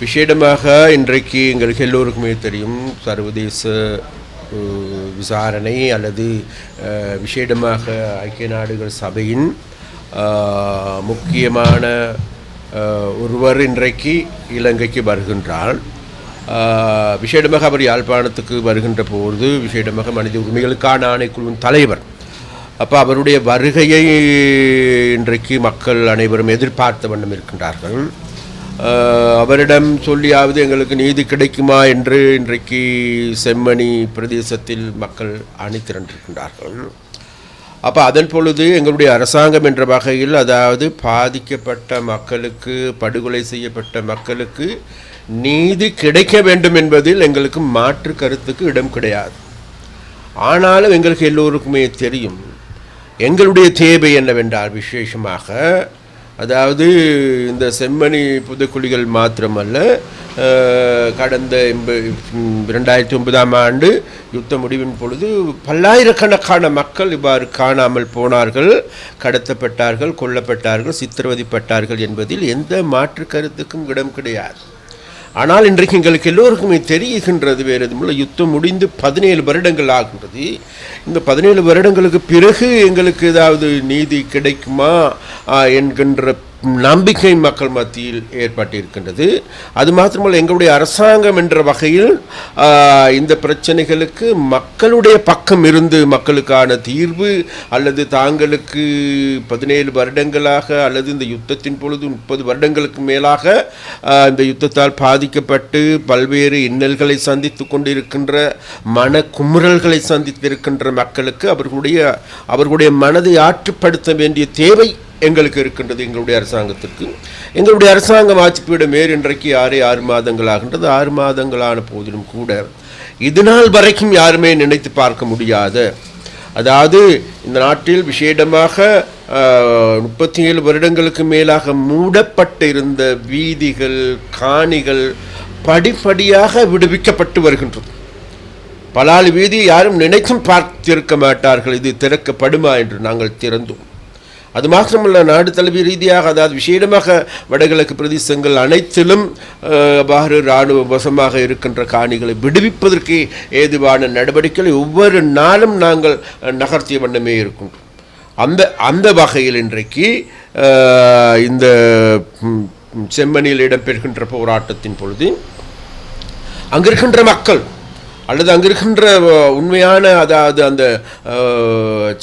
விசேடமாக இன்றைக்கு எங்களுக்கு எல்லோருக்குமே தெரியும் சர்வதேச விசாரணை அல்லது விசேடமாக ஐக்கிய நாடுகள் சபையின் முக்கியமான ஒருவர் இன்றைக்கு இலங்கைக்கு வருகின்றார். விசேடமாக அவர் யாழ்ப்பாணத்துக்கு வருகின்ற போது விசேடமாக மனித உரிமைகளுக்கான ஆணைக்குழுவின் தலைவர். அப்போ அவருடைய வருகையை இன்றைக்கு மக்கள் அனைவரும் எதிர்பார்த்த வண்ணம் இருக்கின்றார்கள். அவரிடம் சொல்லியாவது எங்களுக்கு நீதி கிடைக்குமா என்று இன்றைக்கு செம்மணி பிரதேசத்தில் மக்கள் அணிதிரண்டிருக்கின்றார்கள். அப்போ அதன் பொழுது எங்களுடைய அரசாங்கம் என்ற வகையில் அதாவது பாதிக்கப்பட்ட மக்களுக்கு படுகொலை செய்யப்பட்ட மக்களுக்கு நீதி கிடைக்க வேண்டும் என்பதில் எங்களுக்கு மாற்று கருத்துக்கு இடம் கிடையாது. ஆனாலும் எங்களுக்கு எல்லோருக்குமே தெரியும் எங்களுடைய தேவை என்னவென்றால் விசேஷமாக அதாவது இந்த செம்மணி புதுக்குழிகள் மாத்திரமல்ல கடந்த எண்ப- ரெண்டாயிரத்தி ஒன்பதாம் ஆண்டு யுத்த முடிவின் பொழுது பல்லாயிரக்கணக்கான மக்கள் இவ்வாறு காணாமல் போனார்கள் கடத்தப்பட்டார்கள் கொல்லப்பட்டார்கள் சித்திரவதைப்பட்டார்கள் என்பதில் எந்த மாற்று கருத்துக்கும் இடம் கிடையாது. ஆனால் இன்றைக்கு எங்களுக்கு எல்லோருக்குமே தெரிகின்றது வேறு எதுவும் யுத்தம் முடிந்து பதினேழு வருடங்கள் ஆகின்றது. இந்த பதினேழு வருடங்களுக்கு பிறகு எங்களுக்கு ஏதாவது நீதி கிடைக்குமா என்கின்ற நம்பிக்கை மக்கள் மத்தியில் ஏற்பட்டிருக்கின்றது. அது மாத்திரமல்ல எங்களுடைய அரசாங்கம் என்ற வகையில் இந்த பிரச்சனைகளுக்கு மக்களுடைய பக்கம் இருந்து மக்களுக்கான தீர்வு அல்லது தாங்களுக்கு பதினேழு வருடங்களாக அல்லது இந்த யுத்தத்தின் பொழுது முப்பது வருடங்களுக்கு மேலாக இந்த யுத்தத்தால் பாதிக்கப்பட்டு பல்வேறு இன்னல்களை சந்தித்து கொண்டிருக்கின்ற மன குமுறல்களை சந்தித்திருக்கின்ற மக்களுக்கு அவர்களுடைய அவர்களுடைய மனதை ஆற்றுப்படுத்த வேண்டிய தேவை எங்களுக்கு இருக்கின்றது எங்களுடைய அரசாங்கத்திற்கு. எங்களுடைய அரசாங்கம் ஆட்சிப்பீடம் மேல் இன்றைக்கு ஆறே ஆறு மாதங்கள் ஆகின்றது. ஆறு மாதங்களான போதிலும் கூட இதுநாள் வரைக்கும் யாருமே நினைத்து பார்க்க முடியாத. அதாவது இந்த நாட்டில் விசேடமாக முப்பத்தி ஏழு வருடங்களுக்கு மேலாக மூடப்பட்டு இருந்த வீதிகள் காணிகள் படிப்படியாக விடுவிக்கப்பட்டு வருகின்றது. பலாலி வீதி யாரும் நினைத்தும் பார்த்திருக்க மாட்டார்கள். இது திறக்கப்படுமா என்று நாங்கள் திறந்தோம். அது மாத்திரமல்ல நாடு தழுவிய ரீதியாக அதாவது விசேடமாக வடகிழக்கு பிரதேசங்கள் அனைத்திலும் பாரு இராணுவ வசமாக இருக்கின்ற காணிகளை விடுவிப்பதற்கு ஏதுவான நடவடிக்கைகளை ஒவ்வொரு நாளும் நாங்கள் நகர்த்திய வண்ணமே இருக்கின்றோம் அந்த அந்த வகையில் இன்றைக்கு இந்த செம்மணியில் இடம்பெறுகின்ற போராட்டத்தின் பொழுது அங்கிருக்கின்ற மக்கள் அல்லது அங்கே இருக்கின்ற உண்மையான அதாவது அந்த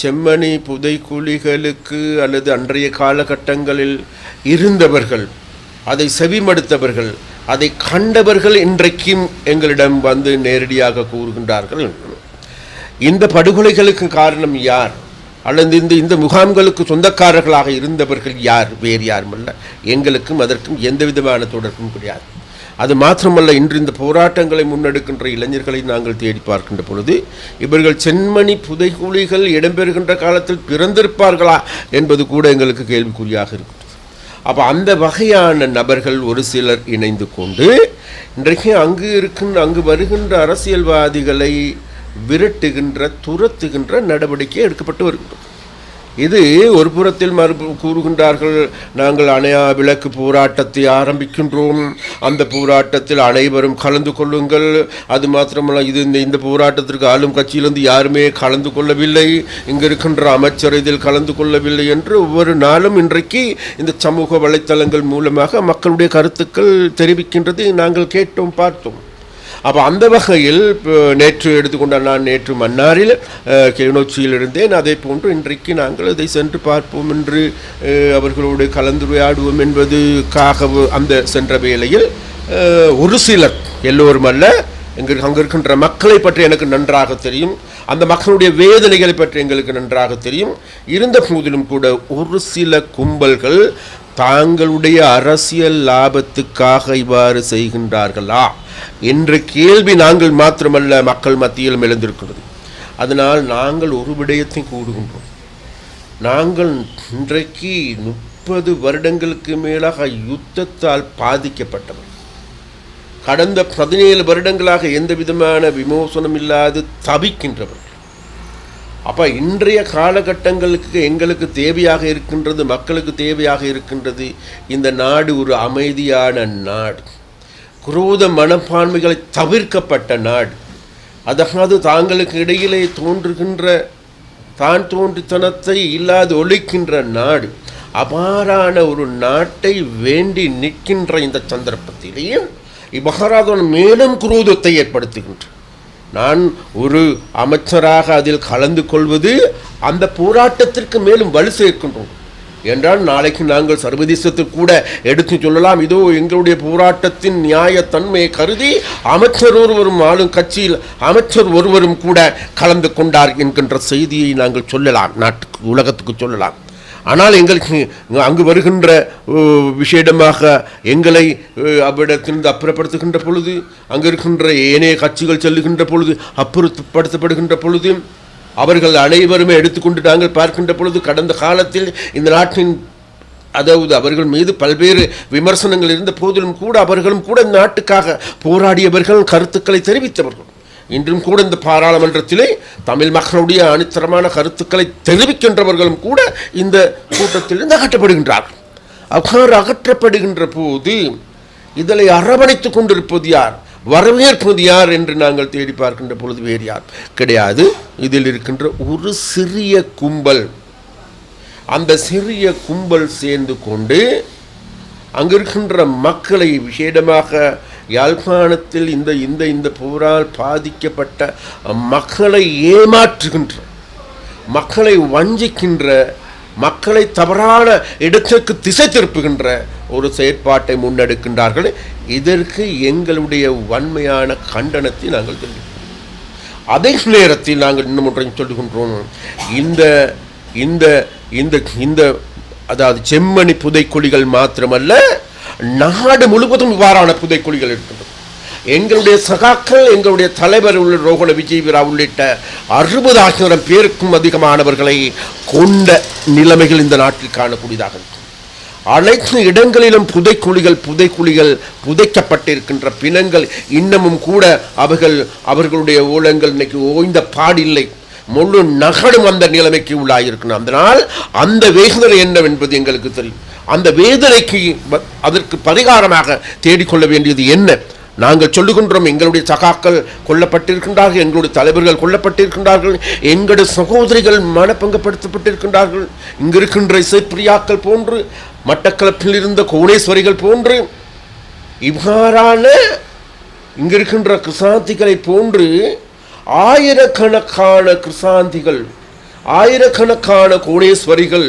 செம்மணி புதைக்குழிகளுக்கு அல்லது அன்றைய காலகட்டங்களில் இருந்தவர்கள் அதை செவிமடுத்தவர்கள் அதை கண்டவர்கள் இன்றைக்கும் எங்களிடம் வந்து நேரடியாக கூறுகின்றார்கள். இந்த படுகொலைகளுக்கு காரணம் யார்? அல்லது இந்த இந்த முகாம்களுக்கு சொந்தக்காரர்களாக இருந்தவர்கள் யார்? வேறு யாருமல்ல எங்களுக்கும் அதற்கும் எந்த விதமான தொடர்பும் கிடையாது. அது மாத்திரமல்ல இன்று இந்த போராட்டங்களை முன்னெடுக்கின்ற இளைஞர்களை நாங்கள் தேடி பார்க்கின்ற பொழுது இவர்கள் சென்மணி புதைகுழிகள் இடம்பெறுகின்ற காலத்தில் பிறந்திருப்பார்களா என்பது கூட எங்களுக்கு கேள்விக்குறியாக இருக்கும் அப்போ அந்த வகையான நபர்கள் ஒரு சிலர் இணைந்து கொண்டு இன்றைக்கு அங்கு இருக்கின்ற அங்கு வருகின்ற அரசியல்வாதிகளை விரட்டுகின்ற துரத்துகின்ற நடவடிக்கை எடுக்கப்பட்டு வருகின்றது. இது ஒரு புறத்தில் மறுபு கூறுகின்றார்கள் நாங்கள் அணையா விளக்கு போராட்டத்தை ஆரம்பிக்கின்றோம். அந்த போராட்டத்தில் அனைவரும் கலந்து கொள்ளுங்கள். அது மாத்திரமல்ல இது இந்த இந்த போராட்டத்திற்கு ஆளும் கட்சியிலிருந்து யாருமே கலந்து கொள்ளவில்லை. இங்கு இருக்கின்ற அமைச்சர் இதில் கலந்து கொள்ளவில்லை என்று ஒவ்வொரு நாளும் இன்றைக்கு இந்த சமூக வலைத்தளங்கள் மூலமாக மக்களுடைய கருத்துக்கள் தெரிவிக்கின்றது. நாங்கள் கேட்டோம் பார்த்தோம். அப்போ அந்த வகையில் நேற்று எடுத்துக்கொண்ட நான் நேற்று மன்னாரில் அஹ், கிளிநொச்சியில் இருந்தேன் அதே போன்று இன்றைக்கு நாங்கள் அதை சென்று பார்ப்போம் என்று அவர்களோடு கலந்துரையாடுவோம் என்பதுக்காக அந்த சென்ற வேளையில் ஒரு சிலர் எல்லோரும் அல்ல எங்கள் அங்கே இருக்கின்ற மக்களை பற்றி எனக்கு நன்றாக தெரியும் அந்த மக்களுடைய வேதனைகளை பற்றி எங்களுக்கு நன்றாக தெரியும் இருந்த போதிலும் கூட ஒரு சில கும்பல்கள் தாங்களுடைய அரசியல் லாபத்துக்காக இவ்வாறு செய்கின்றார்களா? என்ற கேள்வி நாங்கள் மாத்திரமல்ல மக்கள் மத்தியிலும் எழுந்திருக்கிறது. அதனால் நாங்கள் ஒரு விடயத்தை கூடுகின்றோம் நாங்கள் இன்றைக்கு முப்பது வருடங்களுக்கு மேலாக யுத்தத்தால் பாதிக்கப்பட்டவர் கடந்த பதினேழு வருடங்களாக எந்த விதமான விமோசனம் இல்லாது தவிக்கின்றவர் அப்போ இன்றைய காலகட்டங்களுக்கு எங்களுக்கு தேவையாக இருக்கின்றது மக்களுக்கு தேவையாக இருக்கின்றது இந்த நாடு ஒரு அமைதியான நாடு. குரோத மனப்பான்மைகளை தவிர்க்கப்பட்ட நாடு. அதாவது தாங்களுக்கு இடையிலே தோன்றுகின்ற தான் தோன்றித்தனத்தை இல்லாது ஒழிக்கின்ற நாடு. அபாரான ஒரு நாட்டை வேண்டி நிற்கின்ற இந்த சந்தர்ப்பத்திலேயே இம்மகாராதன் மேலும் குரோதத்தை ஏற்படுத்துகின்ற நான் ஒரு அமைச்சராக அதில் கலந்து கொள்வது அந்த போராட்டத்திற்கு மேலும் வலு சேர்க்கின்றோம். என்றால் நாளைக்கு நாங்கள் சர்வதேசத்தில் கூட எடுத்து சொல்லலாம் இதோ எங்களுடைய போராட்டத்தின் நியாயத்தன்மையை கருதி அமைச்சர் ஒருவரும் ஆளும் கட்சியில் அமைச்சர் ஒருவரும் கூட கலந்து கொண்டார் என்கின்ற செய்தியை நாங்கள் சொல்லலாம் நாட்டுக்கு உலகத்துக்கு சொல்லலாம். ஆனால் எங்களுக்கு அங்கு வருகின்ற விஷயமாக எங்களை அவ்விடத்திலிருந்து அப்புறப்படுத்துகின்ற பொழுது அங்கு இருக்கின்ற ஏனைய கட்சிகள் செல்லுகின்ற பொழுது அப்புறப்படுத்தப்படுகின்ற பொழுது அவர்கள் அனைவருமே எடுத்துக்கொண்டு நாங்கள் பார்க்கின்ற பொழுது கடந்த காலத்தில் இந்த நாட்டின் அதாவது அவர்கள் மீது பல்வேறு விமர்சனங்கள் இருந்த போதிலும் கூட அவர்களும் கூட இந்த நாட்டுக்காக போராடியவர்கள் கருத்துக்களை தெரிவித்தவர்கள். இன்றும் கூட இந்த பாராளுமன்றத்திலே தமிழ் மக்களுடைய அணித்தரமான கருத்துக்களை தெரிவிக்கின்றவர்களும் கூட இந்த கூட்டத்திலிருந்து அகற்றப்படுகின்றார்கள் அவ்வாறு அகற்றப்படுகின்ற போது இதனை அரவணைத்துக் கொண்டிருப்பது யார்? வரவேற்பது யார் என்று நாங்கள் தேடி பார்க்கின்ற பொழுது வேறு யார்? கிடையாது. இதில் இருக்கின்ற ஒரு சிறிய கும்பல். அந்த சிறிய கும்பல் சேர்ந்து கொண்டு அங்கிருக்கின்ற மக்களை விசேடமாக யாழ்ப்பாணத்தில் இந்த இந்த இந்த போரால் பாதிக்கப்பட்ட மக்களை ஏமாற்றுகின்ற மக்களை வஞ்சிக்கின்ற மக்களை தவறான இடத்திற்கு திசை திருப்புகின்ற ஒரு செயற்பாட்டை முன்னெடுக்கின்றார்கள். இதற்கு எங்களுடைய வன்மையான கண்டனத்தை நாங்கள் தெரிவிக்கிறோம். அதே நேரத்தில் நாங்கள் இன்னும் ஒன்றையும் சொல்லுகின்றோம். இந்த இந்த இந்த இந்த அதாவது செம்மணி புதைக்குழிகள் மாத்திரமல்ல நாடு முழுவதும் இவ்வாறான புதைக்குழிகள் இருக்கின்றது எங்களுடைய சகாக்கள் எங்களுடைய தலைவர் உள்ள ரோகண விஜய் உள்ளிட்ட உள்ளிட்ட அறுபதாயிரம் பேருக்கும் அதிகமானவர்களை கொண்ட நிலைமைகள் இந்த நாட்டில் காணக்கூடியதாக இருக்கும். அனைத்து இடங்களிலும் புதைக்குழிகள் புதைக்குழிகள் புதைக்கப்பட்டிருக்கின்ற பிணங்கள் இன்னமும் கூட அவர்கள் அவர்களுடைய ஊழங்கள் இன்னைக்கு ஓய்ந்த பாடில்லை. முழு நகடும் அந்த நிலைமைக்கு உள்ளாயிருக்கணும் அதனால் அந்த வேகுதல் என்னவென்பது எங்களுக்கு தெரியும். அந்த வேதனைக்கு அதற்கு பரிகாரமாக தேடிக்கொள்ள வேண்டியது என்ன? நாங்கள் சொல்லுகின்றோம் எங்களுடைய சகாக்கள் கொல்லப்பட்டிருக்கின்றார்கள் எங்களுடைய தலைவர்கள் கொல்லப்பட்டிருக்கின்றார்கள் எங்களுடைய சகோதரிகள் மனப்பங்கப்படுத்தப்பட்டிருக்கின்றார்கள். இங்கிருக்கின்ற இசைப்பிரியாக்கள் போன்று மட்டக்களப்பில் இருந்த கோணேஸ்வரிகள் போன்று இவ்வாறான இங்கிருக்கின்ற கிருசாந்திகளை போன்று ஆயிரக்கணக்கான கிருசாந்திகள் ஆயிரக்கணக்கான கோணேஸ்வரிகள்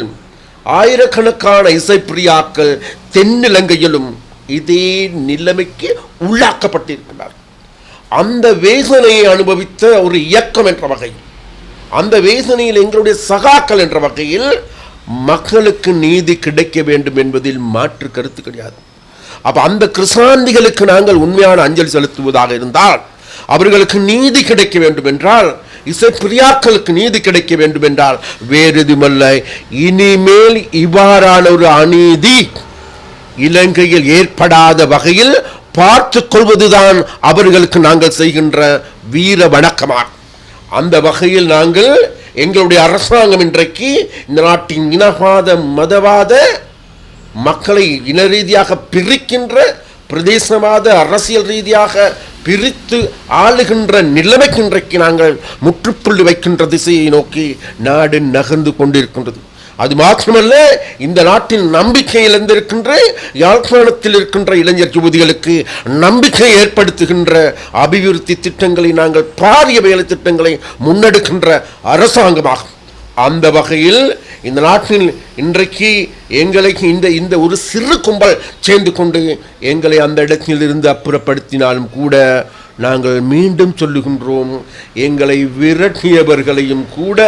ஆயிரக்கணக்கான இசைப்பிரியாக்கள் தென்னிலங்கையிலும் இதே நிலைமைக்கு உள்ளாக்கப்பட்டிருக்கிறார். அந்த வேதனையை அனுபவித்த ஒரு இயக்கம் என்ற வகையில் அந்த வேதனையில் எங்களுடைய சகாக்கள் என்ற வகையில் மக்களுக்கு நீதி கிடைக்க வேண்டும் என்பதில் மாற்று கருத்து கிடையாது. அப்போ அந்த கிருசாந்திகளுக்கு நாங்கள் உண்மையான அஞ்சலி செலுத்துவதாக இருந்தால் அவர்களுக்கு நீதி கிடைக்க வேண்டும் என்றால் இசை பிரியாக்களுக்கு நீதி கிடைக்க வேண்டும் என்றால் வேறு எதுவுமல்ல இனிமேல் இவ்வாறான ஒரு அநீதி இலங்கையில் ஏற்படாத வகையில் பார்த்து கொள்வதுதான் அவர்களுக்கு நாங்கள் செய்கின்ற வீர வணக்கமாகும் அந்த வகையில் நாங்கள் எங்களுடைய அரசாங்கம் இன்றைக்கு இந்த நாட்டின் இனவாத மதவாத மக்களை இன ரீதியாக பிரிக்கின்ற பிரதேசவாத அரசியல் ரீதியாக பிரித்து ஆளுகின்ற நிலைமைக்கு இன்றைக்கு நாங்கள் முற்றுப்புள்ளி வைக்கின்ற திசையை நோக்கி நாடு நகர்ந்து கொண்டிருக்கின்றது. அது மாத்திரமல்ல இந்த நாட்டின் நம்பிக்கை இழந்திருக்கின்ற யாழ்ப்பாணத்தில் இருக்கின்ற இளைஞர் யுவதிகளுக்கு நம்பிக்கை ஏற்படுத்துகின்ற அபிவிருத்தி திட்டங்களை நாங்கள் பாரிய வேலை திட்டங்களை முன்னெடுக்கின்ற அரசாங்கமாகும். அந்த வகையில் இந்த நாட்டில் இன்றைக்கு எங்களை இந்த இந்த ஒரு சிறு கும்பல் சேர்ந்து கொண்டு எங்களை அந்த இடத்தில் இருந்து அப்புறப்படுத்தினாலும் கூட நாங்கள் மீண்டும் சொல்லுகின்றோம் எங்களை விரட்டியவர்களையும் கூட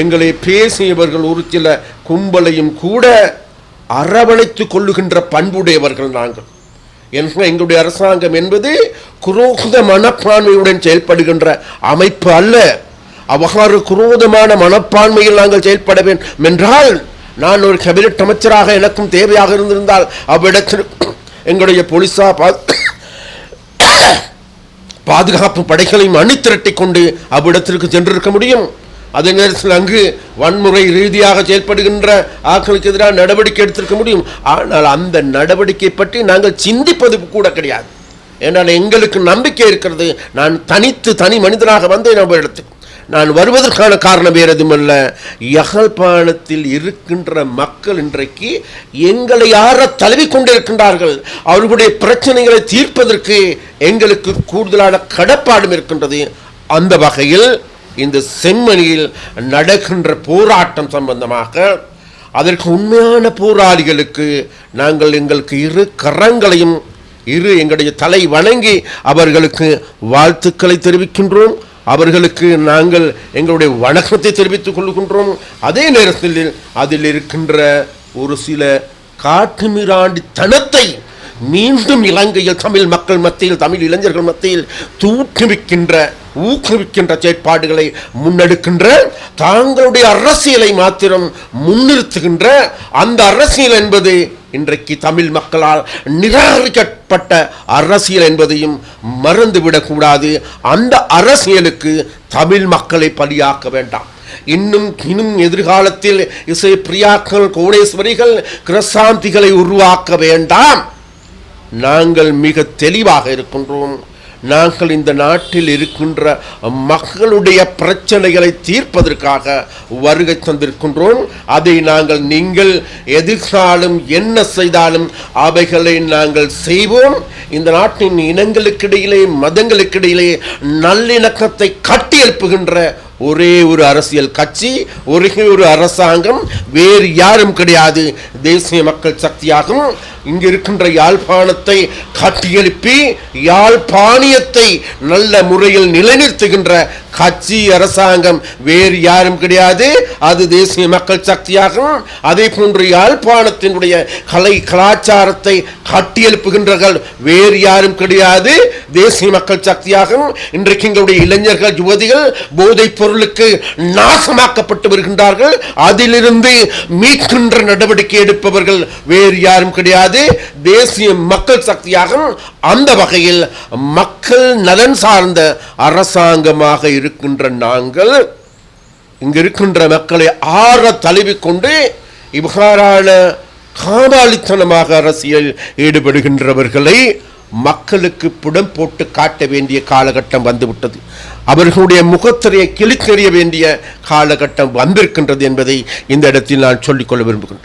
எங்களை பேசியவர்கள் ஒரு சில கும்பலையும் கூட அரவணைத்து கொள்ளுகின்ற பண்புடையவர்கள் நாங்கள். என்ற எங்களுடைய அரசாங்கம் என்பது குரோகித மனப்பான்மையுடன் செயல்படுகின்ற அமைப்பு அல்ல. அவ்வாறு குரோதமான மனப்பான்மையில் நாங்கள் செயல்பட வேண்டும் என்றால் நான் ஒரு கேபினட் அமைச்சராக எனக்கும் தேவையாக இருந்திருந்தால் அவ்விடத்தில் எங்களுடைய போலீஸா பாதுகாப்பு படைகளையும் அணிதிரட்டிக் கொண்டு அவ்விடத்திற்கு சென்றிருக்க முடியும். அதே நேரத்தில் அங்கு வன்முறை ரீதியாக செயல்படுகின்ற ஆக்களுக்கு எதிராக நடவடிக்கை எடுத்திருக்க முடியும். ஆனால் அந்த நடவடிக்கை பற்றி நாங்கள் சிந்திப்பது கூட கிடையாது. ஏன்னால் எங்களுக்கு நம்பிக்கை இருக்கிறது. நான் தனித்து தனி மனிதனாக வந்தேன் நம்ம இடத்துக்கு நான் வருவதற்கான காரணம் வேறு எதுவுமல்ல யகழ்ப்பாணத்தில் இருக்கின்ற மக்கள் இன்றைக்கு எங்களை யார தழுவி கொண்டிருக்கின்றார்கள். அவர்களுடைய பிரச்சனைகளை தீர்ப்பதற்கு எங்களுக்கு கூடுதலான கடப்பாடும் இருக்கின்றது. அந்த வகையில் இந்த செம்மணியில் நடக்கின்ற போராட்டம் சம்பந்தமாக அதற்கு உண்மையான போராளிகளுக்கு நாங்கள் எங்களுக்கு இரு கரங்களையும் இரு எங்களுடைய தலை வணங்கி அவர்களுக்கு வாழ்த்துக்களை தெரிவிக்கின்றோம். அவர்களுக்கு நாங்கள் எங்களுடைய வணக்கத்தை தெரிவித்துக் கொள்கின்றோம். அதே நேரத்தில் அதில் இருக்கின்ற ஒரு சில காட்டுமிராண்டித்தனத்தை மீண்டும் இலங்கையில் தமிழ் மக்கள் மத்தியில் தமிழ் இளைஞர்கள் மத்தியில் தூற்றுவிக்கின்ற ஊக்குவிக்கின்ற செயற்பாடுகளை முன்னெடுக்கின்ற தாங்களுடைய அரசியலை மாத்திரம் முன்னிறுத்துகின்ற அந்த அரசியல் என்பது இன்றைக்கு தமிழ் மக்களால் நிராகரிக்கப்பட்ட அரசியல் என்பதையும் மறந்துவிடக்கூடாது. அந்த அரசியலுக்கு தமிழ் மக்களை பலியாக்க வேண்டாம். இன்னும் இன்னும் எதிர்காலத்தில் இசை பிரியாக்கள் கோணேஸ்வரிகள் கிரசாந்திகளை உருவாக்க வேண்டாம். நாங்கள் மிக தெளிவாக இருக்கின்றோம். நாங்கள் இந்த நாட்டில் இருக்கின்ற மக்களுடைய பிரச்சனைகளை தீர்ப்பதற்காக வருகை தந்திருக்கின்றோம். அதை நாங்கள் நீங்கள் எதிர்காலம் என்ன செய்தாலும் அவைகளை நாங்கள் செய்வோம். இந்த நாட்டின் இனங்களுக்கிடையிலே மதங்களுக்கிடையிலே நல்லிணக்கத்தை கட்டியெழுப்புகின்ற ஒரே ஒரு அரசியல் கட்சி ஒரே ஒரு அரசாங்கம் வேறு யாரும் கிடையாது. தேசிய மக்கள் சக்தியாகும். இங்கு இருக்கின்ற யாழ்ப்பாணத்தை கட்டியெழுப்பி யாழ்ப்பாணியத்தை நல்ல முறையில் நிலைநிறுத்துகின்ற கட்சி அரசாங்கம் வேறு யாரும் கிடையாது. அது தேசிய மக்கள் சக்தியாகும். அதே போன்று யாழ்ப்பாணத்தினுடைய கலை கலாச்சாரத்தை கட்டியெழுப்புகின்றார்கள் வேறு யாரும் கிடையாது. தேசிய மக்கள் சக்தியாகும். இன்றைக்கு எங்களுடைய இளைஞர்கள் யுவதிகள் போதைப் பொருளுக்கு நாசமாக்கப்பட்டு வருகின்றார்கள். அதிலிருந்து மீட்கின்ற நடவடிக்கை எடுப்பவர்கள் வேறு யாரும் கிடையாது. தேசிய மக்கள் சக்தியாகும் அந்த வகையில் மக்கள் நலன் சார்ந்த அரசாங்கமாக இருக்கின்ற நாங்கள் இங்கு இருக்கின்ற மக்களை ஆற தழுவிக்கொண்டு இவ்வாறான காபாலித்தனமாக அரசியல் ஈடுபடுகின்றவர்களை மக்களுக்கு புடம் போட்டு காட்ட வேண்டிய காலகட்டம் வந்துவிட்டது. அவர்களுடைய முகத்திரையை கிழித்தெறிய வேண்டிய காலகட்டம் வந்திருக்கின்றது என்பதை இந்த இடத்தில் நான் சொல்லிக்கொள்ள விரும்புகின்றேன்.